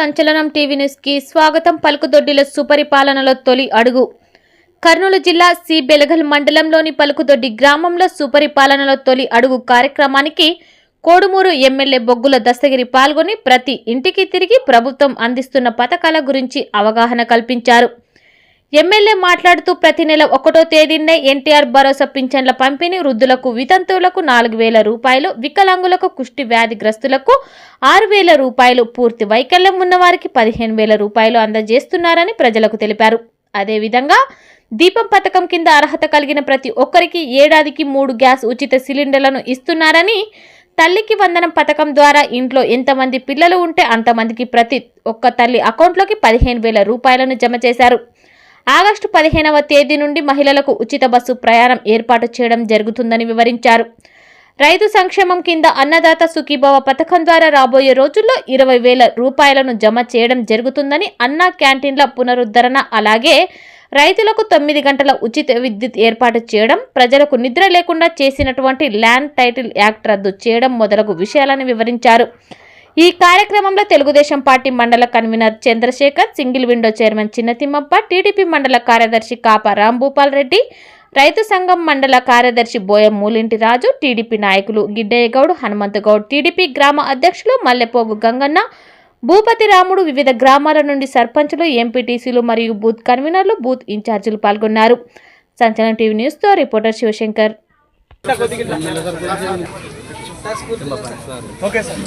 సంచలనం టీవీ న్యూస్కి స్వాగతం పలుకుదొడ్డిల సుపరిపాలనలో తొలి అడుగు. కర్నూలు జిల్లా సి బెలగల్ మండలంలోని పలుకుదొడ్డి గ్రామంలో సుపరిపాలనలో తొలి అడుగు కార్యక్రమానికి కోడుమూరు ఎమ్మెల్యే బొగ్గుల దస్తగిరి పాల్గొని ప్రతి ఇంటికి తిరిగి ప్రభుత్వం అందిస్తున్న పథకాల గురించి అవగాహన కల్పించారు. ఎమ్మెల్యే మాట్లాడుతూ ప్రతి నెల ఒకటో తేదీనే ఎన్టీఆర్ భరోసా పింఛన్ల పంపిణీ వృద్ధులకు వితంతువులకు నాలుగు వేల రూపాయలు వికలాంగులకు కుష్టి వ్యాధిగ్రస్తులకు ఆరు వేల రూపాయలు పూర్తి వైకల్యం ఉన్నవారికి పదిహేను వేల రూపాయలు అందజేస్తున్నారని ప్రజలకు తెలిపారు. అదేవిధంగా దీపం పథకం కింద అర్హత కలిగిన ప్రతి ఒక్కరికి ఏడాదికి మూడు గ్యాస్ ఉచిత సిలిండర్లను ఇస్తున్నారని తల్లికి వందనం పథకం ద్వారా ఇంట్లో ఎంతమంది పిల్లలు ఉంటే అంతమందికి ప్రతి ఒక్క తల్లి అకౌంట్లోకి పదిహేను వేల రూపాయలను జమ చేశారు. ఆగస్టు పదిహేనవ తేదీ నుండి మహిళలకు ఉచిత బస్సు ప్రయాణం ఏర్పాటు చేయడం జరుగుతుందని వివరించారు. రైతు సంక్షేమం కింద అన్నదాత సుఖీభవ పథకం ద్వారా రాబోయే రోజుల్లో ఇరవై వేల రూపాయలను జమ చేయడం జరుగుతుందని అన్నా క్యాంటీన్ల పునరుద్ధరణ అలాగే రైతులకు తొమ్మిది గంటల ఉచిత విద్యుత్ ఏర్పాటు చేయడం ప్రజలకు నిద్ర లేకుండా చేసినటువంటి ల్యాండ్ టైటిల్ యాక్ట్ రద్దు చేయడం మొదలగు విషయాలను వివరించారు. ఈ కార్యక్రమంలో Telugu Desam party mandal convener Chandrasekhar single window chairman Chinnathimmappa TDP mandal కార్యదర్శి కాప రాంభూపాల్ రెడ్డి రైతు సంఘం మండల కార్యదర్శి బోయం మూలింటి రాజు టీడీపీ నాయకులు గిడ్డయ్య గౌడ్ హనుమంతు గౌడ్ టీడీపీ గ్రామ అధ్యక్షులు మల్లెపోగు గంగన్న భూపతి రాముడు వివిధ గ్రామాల నుండి సర్పంచులు ఎంపీటీసీలు మరియు బూత్ కన్వీనర్లు బూత్ ఇన్ఛార్జీలు పాల్గొన్నారు. సంచలనం టీవీ న్యూస్తో రిపోర్టర్ శివశంకర్. Okay sir.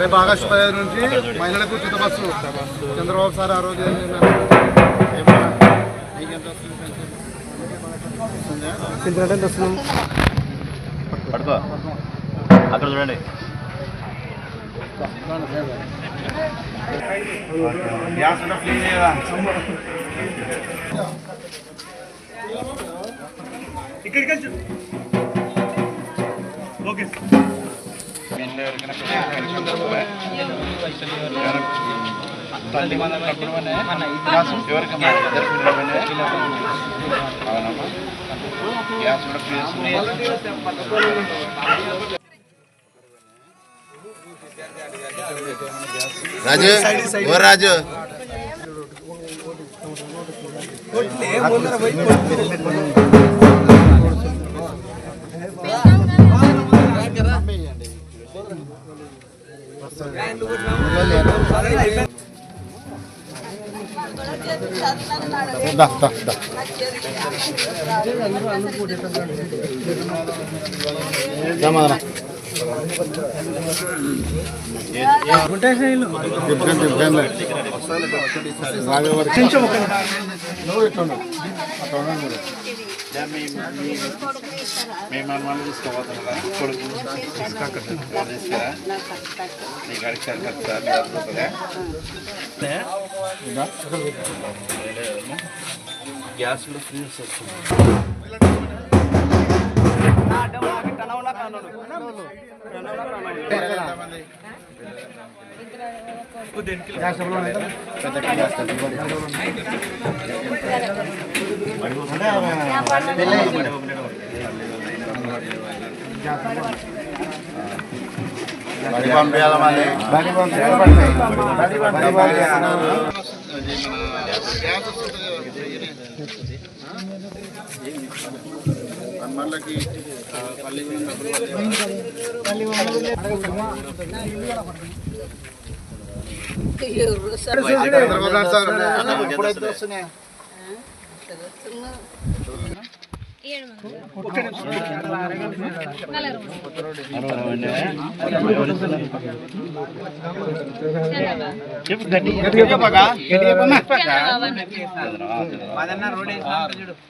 రేపు ఆగస్టు పదిహేను నుంచి మహిళలకు ఉచిత బస్సు. చంద్రబాబు సార్ ఆ రోజు పడుకో. అక్కడ చూడండి. ఇక్కడికి వెళ్ళి చూడు. ఓకే సార్ రాజు ఓ రాజు దా, దా, దా. రామారా. దిబ్బకం, అట్లా ఉండండి మేము మనల్ని తీసుకోబోతున్నాం కదా కొడుకు తీసుకురా నీకు అడిగారు కదా సార్ లేకపోతే ఇదా? గ్యాస్ కూడా ఫ్రీ వస్తుంది బడి పంపించాలి మళ్ళీ. పల్లి పల్లి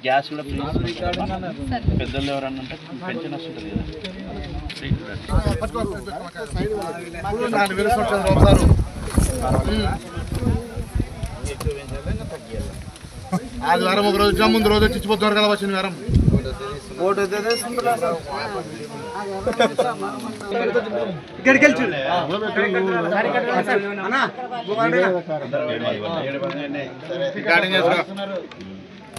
గ్యాస్ కూడా పెద్దలు ఎవరన్నా పెన్షన్ వస్తుంటుంది కదా. ఆదివారం ఒక రోజు ముందు రోజు వచ్చి ఇచ్చిపోతున్నారు కదా వచ్చిన వారం ఇక్కడికి వెళ్ళి. చూడు. రికార్డింగ్ చేసుకో.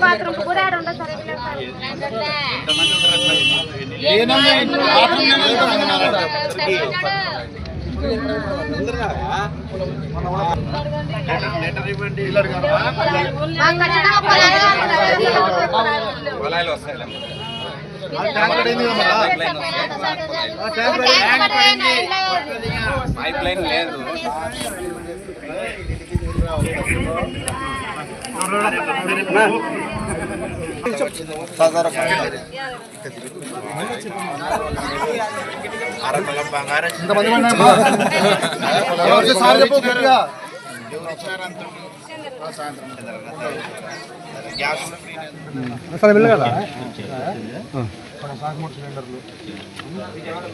బాత్రూమ్ కూడా వస్తాయి పైప్ లైన్ లేదు. అరకుల బంగారం ఇంతమంది ఎవరికి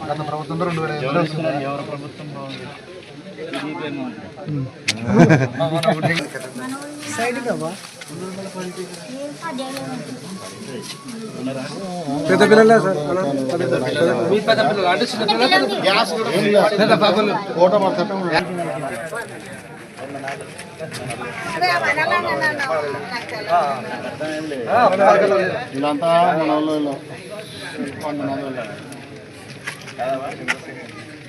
గత ప్రభుత్వంలో రెండు వేల ఎవరు ప్రభుత్వం బాగుంది? పెద్ద పిల్లలే సార్ గ్యాస్ కూడా ఉంది. ఫోటో పడతాం వీళ్ళంతా మన వాళ్ళు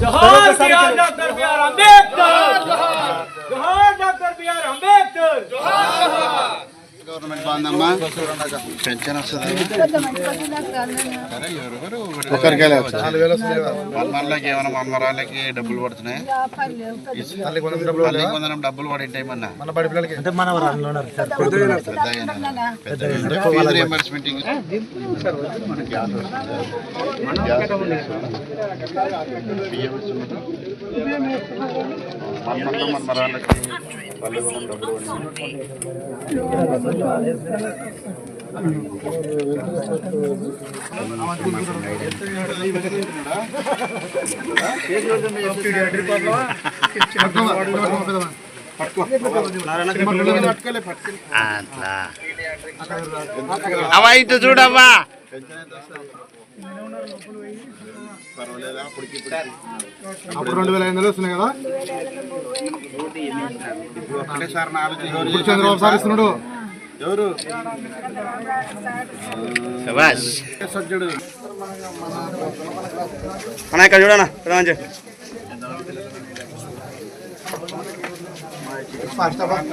जोहार Bihar doctor B R Ambedkar जोहार doctor B are Ambedkar government బాగుందమ్మా. పెన్షన్ వస్తుంది? ఒకరికి మనలకి ఏమైనా డబ్బులు పడుతున్నాయి? వందనం డబ్బులు పడి టైమన్నా ఫీజు మన మనమరాళ్ళకి పల్లె వందనం డబ్బులు పడినాయి అవ్వ ఇటు చూడవ్వా. అప్పుడు రెండు వేల ఐదు వందలు వస్తున్నాయి కదా? ఇప్పుడు చంద్రబాబు సార్ ఇస్తున్నాడు. ఎవరు? సజ్జుడు? అన్న ఇక్కడ చూడనా రాజు ఫస్ట్ ఆఫ్ ఆల్.